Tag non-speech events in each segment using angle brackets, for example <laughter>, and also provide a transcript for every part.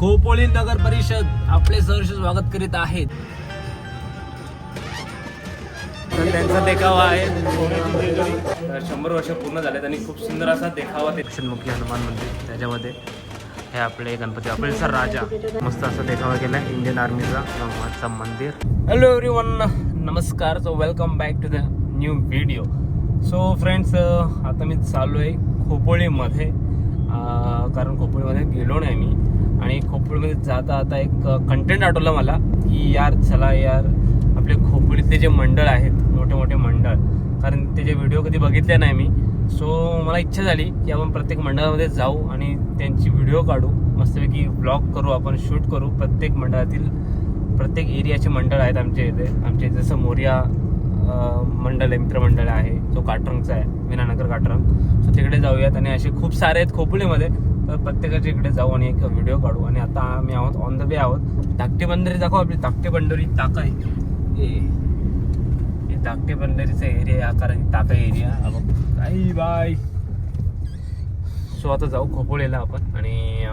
खोपोली नगर परिषद आपले सहर्ष स्वागत करीत आहेत. तर त्यांचा देखावा आहे. तर शंभर वर्ष पूर्ण झालेत आणि खूप सुंदर असा देखावा ते दक्षिणमुखी हनुमान मंदिर त्याच्यामध्ये. हे आपले गणपती अपेलचा राजा. मस्त असा देखावा केला इंडियन आर्मीचा भगवानचा मंदिर. हॅलो एव्हरी वन नमस्कार so welcome back to the new video so friends आता मी चाललो आहे खोपोळीमध्ये कारण खोपोळीमध्ये गेलो नाही मी. आणि खोपोळीमध्ये जाता आता एक कंटेंट आठवलं मला की यार चला यार आपले खोपोळीतले जे मंडळ आहेत मोठे मोठे मंडळ कारण त्याचे व्हिडिओ कधी बघितले नाही मी सो मला इच्छा झाली की आपण प्रत्येक मंडळामध्ये जाऊ आणि त्यांची व्हिडिओ काढू मस्तपैकी ब्लॉग करू आपण शूट करू प्रत्येक मंडळातील प्रत्येक एरियाचे मंडळ आहेत आमच्या इथे. आमच्या इथे जसं मोर्या मंडळ आहे मित्रमंडळ आहे जो काटरंगचा आहे विनानगर काटरंग. सो तिकडे जाऊयात आणि असे खूप सारे आहेत खोपोलीमध्ये. तर प्रत्येकाच्या इकडे जाऊ आणि एक व्हिडिओ काढू. आणि आता आम्ही आहोत ऑन द वे आहोत. धाकटे बंदरी दाखव आपली. धाकटे बंदरी ताका आहे. हे धाकटे बंदरीचा एरिया आहे. कारण ताका एरिया काही बाय सो आता जाऊ खोपोळीला आपण आणि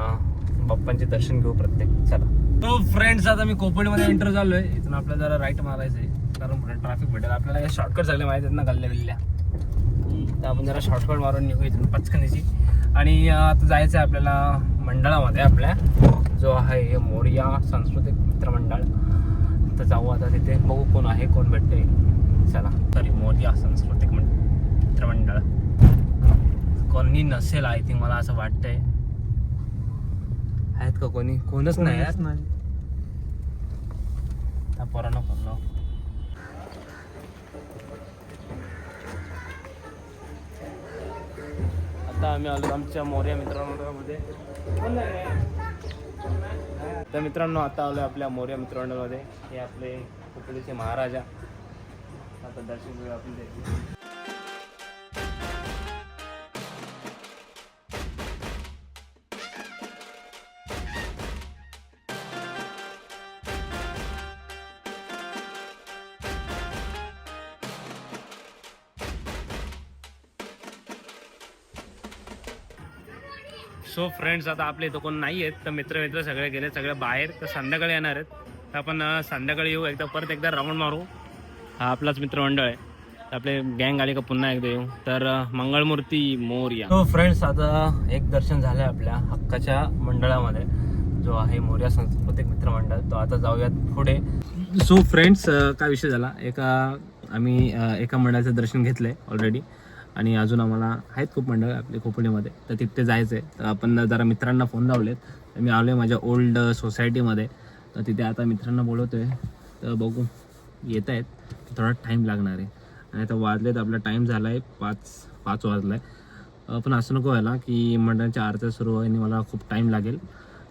बाप्पांचे दर्शन घेऊ प्रत्येक. चला. तो फ्रेंड्स आता मी खोपोळीमध्ये एंटर झालोय. इथून आपल्याला जरा राईट मारायचं आहे कारण पुढे ट्रॅफिक भेटेल. आपल्याला शॉर्टकट सगळे माहिती आहेत ना गल्ल्या बिल्ल्या तर आपण जरा शॉर्टकट मारून निघू इथून पचकनीची आणि आता जायचं आहे आपल्याला मंडळामध्ये आपल्या. जो आहे मोरिया सांस्कृतिक मित्रमंडळ. तर जाऊ आता तिथे बघू कोण आहे कोण भेटते चला सॉरी मोरिया सांस्कृतिक मित्रमंडळ. कोणी नसेल आय थिंक मला असं वाटतंय. आहेत का कोणी? कोणच नाही पोरांना फोन आता आम्ही आलो आमच्या मोर्या मित्रमंडळामध्ये. तर मित्रांनो आता आलो आपल्या मोर्या मित्रमंडळामध्ये. हे आपले कुपडीचे महाराजा. आता दर्शन घेऊया आपण सो फ्रेंड्स आता आपले इथं कोण नाही आहेत तर मित्र मित्र सगळे गेले सगळे बाहेर तर संध्याकाळी येणार आहेत. तर आपण संध्याकाळी येऊ एकदा परत एकदा राऊंड मारू. हा आपलाच मित्रमंडळ आहे. आपले गँग आले का पुन्हा एकदा येऊ. तर मंगळमूर्ती मोर्या. तो फ्रेंड्स आता एक दर्शन झालं आपल्या हक्काच्या मंडळामध्ये जो आहे मोर्या सांस्कृतिक मित्रमंडळ. तो आता जाऊयात पुढे. सो फ्रेंड्स काय विषय झाला? एका आम्ही एका मंडळाचं दर्शन घेतलंय ऑलरेडी आणि अजून आम्हाला आहेत खूप मंडळ आपले खोपडीमध्ये. तर तिथे जायचं आहे तर आपण जरा मित्रांना फोन लावलेत. तर मी आलो आहे माझ्या ओल्ड सोसायटीमध्ये तर तिथे आता मित्रांना बोलवतो आहे तर बघू. येत आहेत थोडा टाईम लागणार आहे. आणि आता तर आपला टाईम झाला आहे पाच पाच वाजला आहे पण असं नको व्हायला की मंडळाच्या आरत्या सुरू आहे आणि मला खूप टाईम लागेल.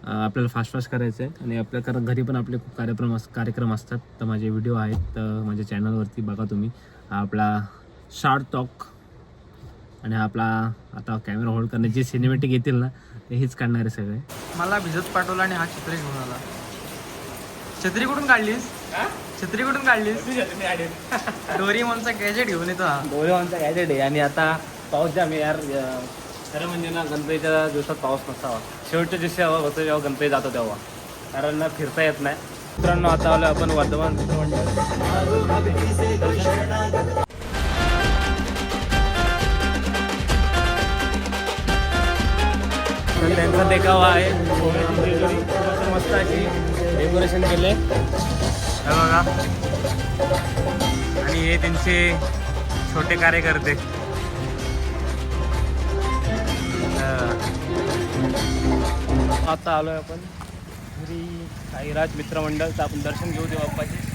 आपल्याला फास्ट फास्ट करायचं आहे आणि आपल्या कारण घरी पण आपले खूप कार्यक्रम अस कार्यक्रम असतात. तर माझे व्हिडिओ आहेत. तर माझ्या चॅनलवरती बघा तुम्ही. आपला शार्ट टॉक आणि आपला आता कॅमेरा होल्ड करणे जे सिनेमॅटिक येतील ना ते हेच काढणार आहे सगळे. मला भिजत पाठवला आणि हा छत्री घेऊन आला. छत्री कुठून काढलीस? छत्री कुठून काढलीस? <laughs> डोरीमॉनचा गॅजेट घेऊन येतो हा. डोळेवांचा गॅजेट आहे आणि आता पाऊस जाम आहे यार खरं म्हणजे ना गणपतीच्या दिवसात पाऊस नसावा. शेवटच्या दिवशी हवा होतं जेव्हा गणपती जातो तेव्हा. कारण ना फिरता येत नाही. मित्रांनो आता आलो आपण वर्धमान आणि त्यांचा देखावा आहे. मस्त अशी डेकोरेशन केले बघा. आणि हे त्यांचे छोटे कार्यकर्ते. आता आलोय आपण. घरी साईराज मित्रमंडळ तर आपण दर्शन घेऊ देऊ बाप्पाचे.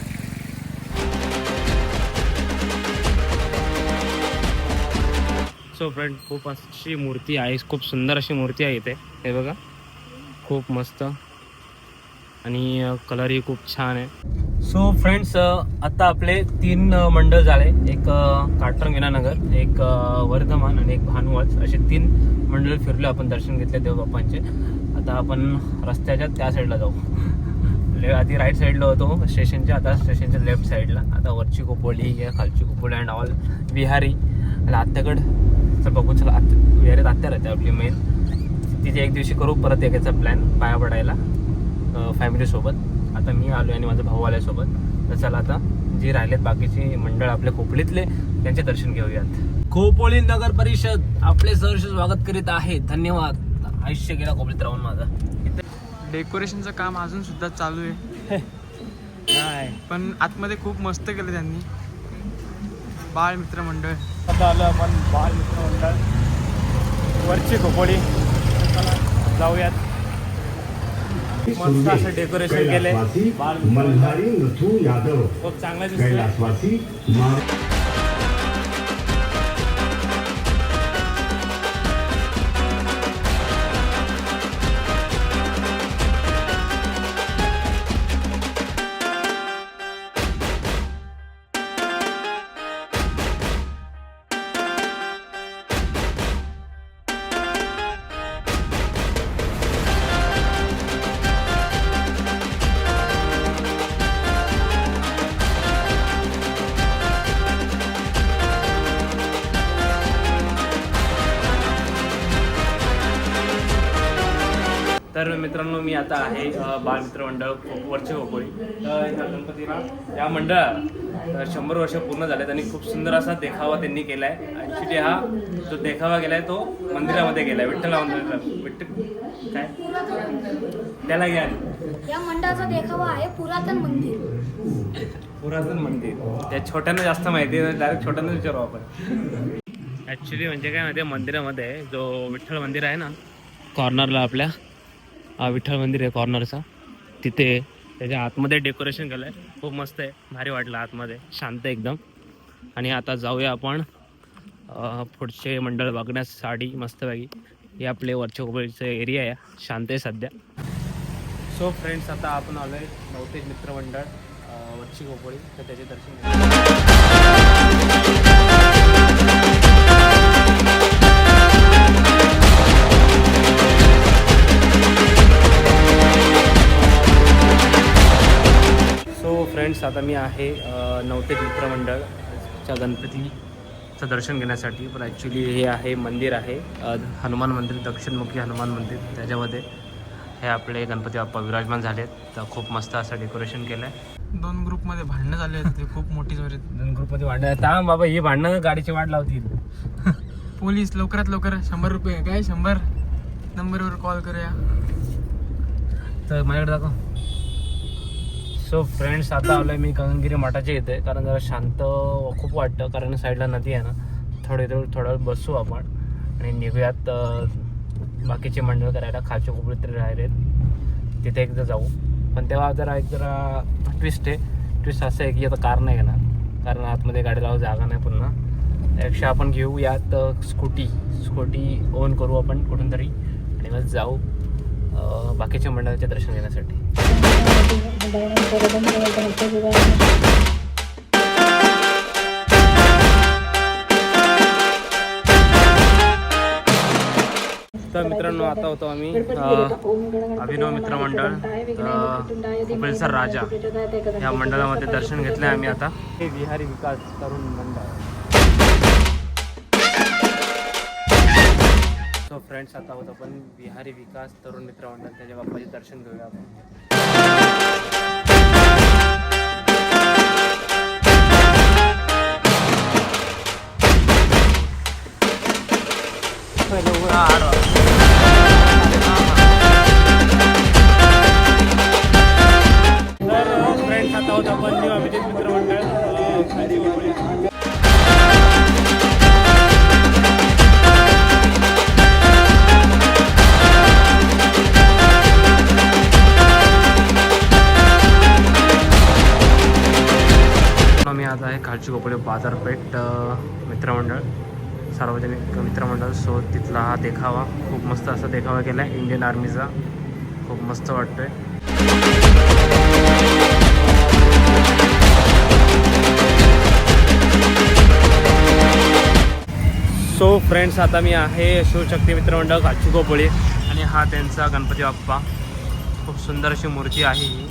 सो फ्रेंड खूप अशी मूर्ती आहे. खूप सुंदर अशी मूर्ती आहे इथे. हे बघा. खूप मस्त. आणि कलरही खूप छान आहे. सो फ्रेंड्स आता आपले तीन मंडळ झाले. एक काटरंग विनानगर एक वर्धमान आणि एक भानुवच असे तीन मंडळ फिरलो आपण दर्शन घेतले देवबाप्पांचे. आता आपण रस्त्याच्या त्या साईडला जाऊ. ले आधी राईट साईडला होतो. स्टेशनच्या आता स्टेशनच्या लेफ्ट साईडला आता वरची कुपोली खालची कुपोली अँड ऑल विहारी आणि आत्याकड चल बघू चला विहारीत आत्या राहते आपली मेन तिथे एक दिवशी करू परत एकाचा प्लॅन पाया पडायला फॅमिलीसोबत आता मी आलो आणि माझा भाऊ आल्यासोबत तर चला आता जे राहिलेत बाकीचे मंडळ आपल्या खोपडीतले त्यांचे दर्शन घेऊयात. खोपोळी नगर परिषद आपले सहर्ष स्वागत करीत आहे. धन्यवाद. आयुष्य गेला खोपडीत राहून माझा. डेकोरेशनचं काम अजून सुद्धा चालू आहे. <laughs> पण आतमध्ये खूप मस्त केलं त्यांनी. बाळ मित्र मंडळ आता आलो आपण बाल मित्र मंडळ वरची खोपोळी जाऊयात. मस्त असं डेकोरेशन केलंय. मंडळ. मल्हारी नथू यादव. खूप चांगलं दिसतंय. आता आहे बालमित्र मंडळ वरचे तर ह्या गणपतीला या मंडळात अ, शंभर वर्ष पूर्ण झालेत आणि खूप सुंदर असा देखावा त्यांनी केला आहे ॲक्च्युली हा जो देखावा केला आहे तो मंदिरामध्ये गेला आहे विठ्ठल मंदिरात विठ्ठल काय? त्याला घ्या. या मंडळाचा देखावा आहे पुरातन मंदिर. पुरातन मंदिर. त्या छोट्यांना जास्त माहिती आहे डायरेक्ट छोट्यांना विचारू आपण. ॲक्च्युली म्हणजे काय माहिती आहे मंदिरामध्ये जो विठ्ठल मंदिर आहे ना कॉर्नरला आपल्या हा विठ्ठल मंदिर आहे कॉर्नरचा तिथे त्याच्या आतमध्ये डेकोरेशन केलं आहे खूप मस्त आहे. भारी वाटलं आतमध्ये. शांत एकदम. आणि आता जाऊया आपण पुढचे मंडळ बघण्यासाठी मस्तपैकी. हे आपले वरच्या कोपरीचं एरिया आहे. शांत आहे सध्या. सो फ्रेंड्स आता आपण आलो आहे नवतेज मित्रमंडळ वरची कोपळी तर त्याचे दर्शन फ्रेंड्स आता मी आहे नवतेज मित्रमंडळच्या गणपतीचं दर्शन घेण्यासाठी. पण ॲक्च्युली हे आहे मंदिर आहे. हनुमान मंदिर दक्षिणमुखी हनुमान मंदिर त्याच्यामध्ये. हे आपले गणपती बाप्पा विराजमान झालेत. तर खूप मस्त असं डेकोरेशन केलं आहे दोन ग्रुपमध्ये भांडणं झाले आहेत. ते खूप मोठी जोर आहेत. दोन ग्रुपमध्ये भांडण थांब बाबा ही भांडणं गाडीची वाट लावतील. <laughs> पोलीस लवकरात लवकर शंभर रुपये. काय? शंभर नंबरवर कॉल करूया. तर माझ्याकडे दाखव. सो फ्रेंड्स आता आलोय मी गगनगिरी मठाच्या इथे. कारण जरा शांत खूप वाटतं कारण साईडला नदी आहे ना. थोडे थोडं थोडा वेळ बसू आपण. आणि निघूयात बाकीचे मंडळ करायला. खालचे खोबरे तरी राहिलेत. तिथे एकदा जाऊ. पण तेव्हा जरा एक जरा ट्विस्ट आहे. ट्विस्ट असं आहे की आता कार नाही घेणार. कारण आतमध्ये गाडी लावा जागा नाही पुन्हा त्यापेक्षा आपण घेऊ यात स्कूटी. स्कूटी ओन करू आपण कुठून तरी. आणि मग जाऊ बाकीच्या मंडळाचे दर्शन घेण्यासाठी. तर मित्रांनो आता होतो आम्ही अभिनव मित्र मंडळ राजा. या मंडळामध्ये दर्शन घेतलं आम्ही आता. हे विहारी विकास तरुण मंडळ. सो फ्रेंड्स आता होतो आपण विहारी विकास तरुण मित्र मंडळ. त्याच्या बाप्पाचे दर्शन घेऊया आपण. पहिले उघडा आडवा. तर फ्रेंड्स आता होत न्यू अभिजित मित्र मंडळ आता आहे खालची कोपडे बाजारपेठ मित्रमंडळ सार्वजनिक मित्रमंडळ सो तिथला हा देखावा खूप मस्त असा देखावा केला आहे इंडियन आर्मीचा खूप मस्त वाटतोय. सो फ्रेंड्स आता मी आहे शिवशक्ती मित्रमंडळ खालची गोपळी आणि हा त्यांचा गणपती बाप्पा. खूप सुंदर अशी मूर्ती आहे ही.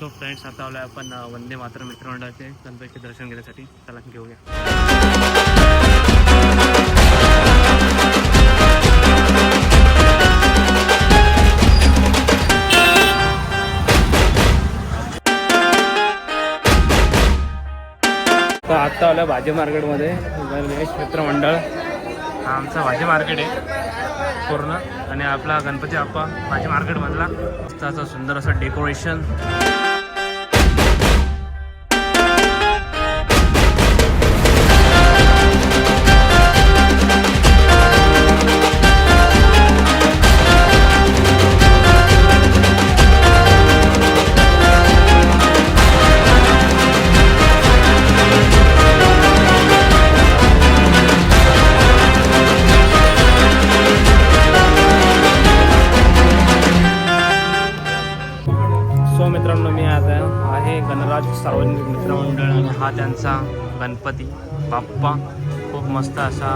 सो फ्रेंड्स आता आलो आपण वंदे मात्र मित्रमंडळाचे गणपतीचे दर्शन घेण्यासाठी. चला घेऊया. तर आत्ता आलं भाजी मार्केटमध्ये मित्रमंडळ. हा आमचा भाजी मार्केट आहे पूर्ण. आणि आपला गणपती आप्पा भाजी मार्केटमधला असा सुंदर असं डेकोरेशन हा त्यांचा गणपती बाप्पा खूप मस्त असा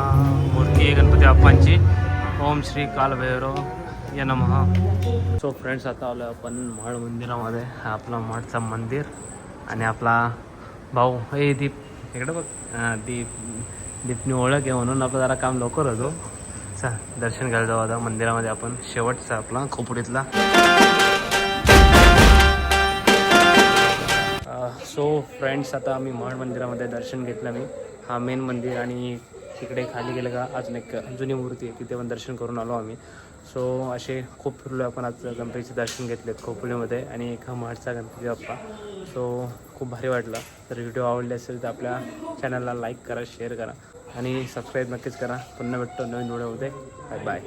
मूर्ती आहे गणपती बाप्पांची. ओम श्री कालभैरव या नमः. सो फ्रेंड्स आता आलो आपण मळ मंदिरामध्ये. हा आपला महळचा मंदिर आणि आपला भाऊ. हे दीप इकडे बघ. दीप दीपनी ओळख आहे म्हणून आपलं जरा काम लवकर होतो. चल दर्शन घ्यायला जाऊ आता मंदिरामध्ये आपण. शेवटचा आपला खोपडीतला. सो फ्रेंड्स आता आम्ही महाड मंदिरामध्ये दर्शन घेतलं मी. हा मेन मंदिर आणि तिकडे खाली गेलं का अजून एक जुनी मूर्ती आहे तिथे पण दर्शन करून आलो आम्ही. सो असे खूप फिरलो आपण आज गणपतीचे दर्शन घेतलेत खोपोलीमध्ये आणि एक हा गणपती बाप्पा. सो खूप भारी वाटला. तर व्हिडिओ आवडले असेल तर आपल्या चॅनलला लाईक करा शेअर करा आणि सबस्क्राईब नक्कीच करा. पुन्हा भेटतो नवीन व्हिडिओमध्ये बाय बाय